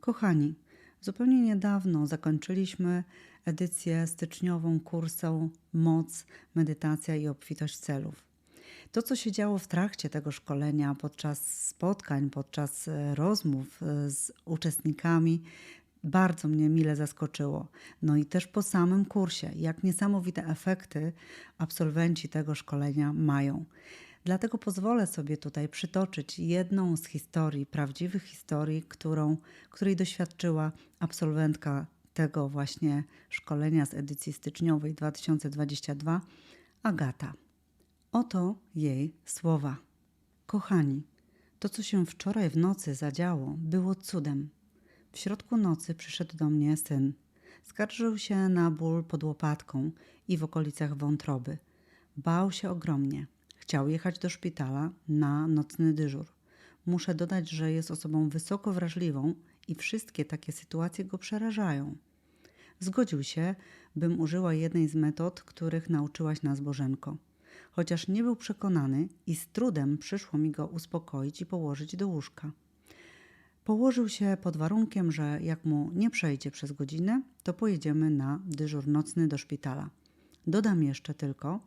Kochani, zupełnie niedawno zakończyliśmy edycję styczniową kursu Moc, Medytacja i Obfitość Celów. To, co się działo w trakcie tego szkolenia, podczas spotkań, podczas e, rozmów e, z uczestnikami, bardzo mnie mile zaskoczyło. No i też po samym kursie, jak niesamowite efekty absolwenci tego szkolenia mają. Dlatego pozwolę sobie tutaj przytoczyć jedną z historii, prawdziwych historii, którą, której doświadczyła absolwentka tego właśnie szkolenia z edycji styczniowej 2022, Agata. Oto jej słowa. Kochani, to co się wczoraj w nocy zadziało, było cudem. W środku nocy przyszedł do mnie syn. Skarżył się na ból pod łopatką i w okolicach wątroby. Bał się ogromnie. Chciał jechać do szpitala na nocny dyżur. Muszę dodać, że jest osobą wysoko wrażliwą i wszystkie takie sytuacje go przerażają. Zgodził się, bym użyła jednej z metod, których nauczyłaś nas Bożenko. Chociaż nie był przekonany i z trudem przyszło mi go uspokoić i położyć do łóżka. Położył się pod warunkiem, że jak mu nie przejdzie przez godzinę, to pojedziemy na dyżur nocny do szpitala. Dodam jeszcze tylko,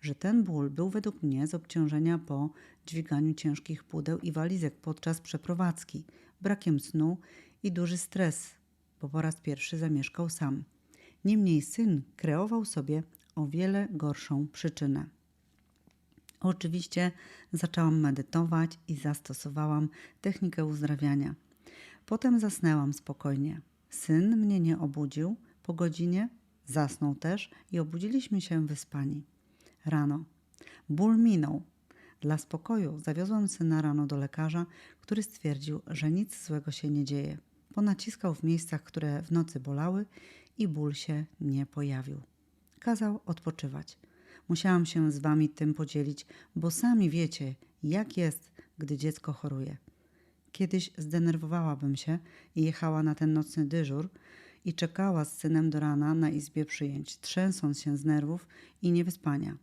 że ten ból był według mnie z obciążenia po dźwiganiu ciężkich pudeł i walizek podczas przeprowadzki, brakiem snu i duży stres, bo po raz pierwszy zamieszkał sam. Niemniej syn kreował sobie o wiele gorszą przyczynę. Oczywiście zaczęłam medytować i zastosowałam technikę uzdrawiania. Potem zasnęłam spokojnie. Syn mnie nie obudził. Po godzinie zasnął też i obudziliśmy się wyspani. Rano. Ból minął. Dla spokoju zawiozłam syna rano do lekarza, który stwierdził, że nic złego się nie dzieje. Ponaciskał w miejscach, które w nocy bolały i ból się nie pojawił. Kazał odpoczywać. Musiałam się z wami tym podzielić, bo sami wiecie, jak jest, gdy dziecko choruje. Kiedyś zdenerwowałabym się i jechała na ten nocny dyżur i czekała z synem do rana na izbie przyjęć, trzęsąc się z nerwów i niewyspania.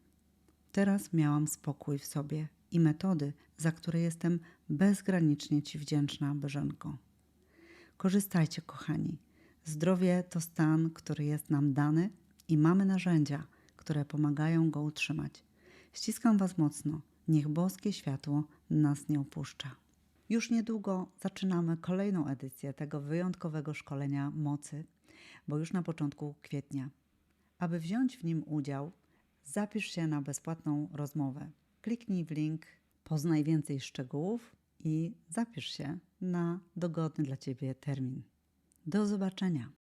Teraz miałam spokój w sobie i metody, za które jestem bezgranicznie Ci wdzięczna, Bożenko. Korzystajcie, kochani. Zdrowie to stan, który jest nam dany i mamy narzędzia, które pomagają go utrzymać. Ściskam Was mocno. Niech boskie światło nas nie opuszcza. Już niedługo zaczynamy kolejną edycję tego wyjątkowego szkolenia mocy, bo już na początku kwietnia. Aby wziąć w nim udział, zapisz się na bezpłatną rozmowę. Kliknij w link, poznaj więcej szczegółów i zapisz się na dogodny dla Ciebie termin. Do zobaczenia.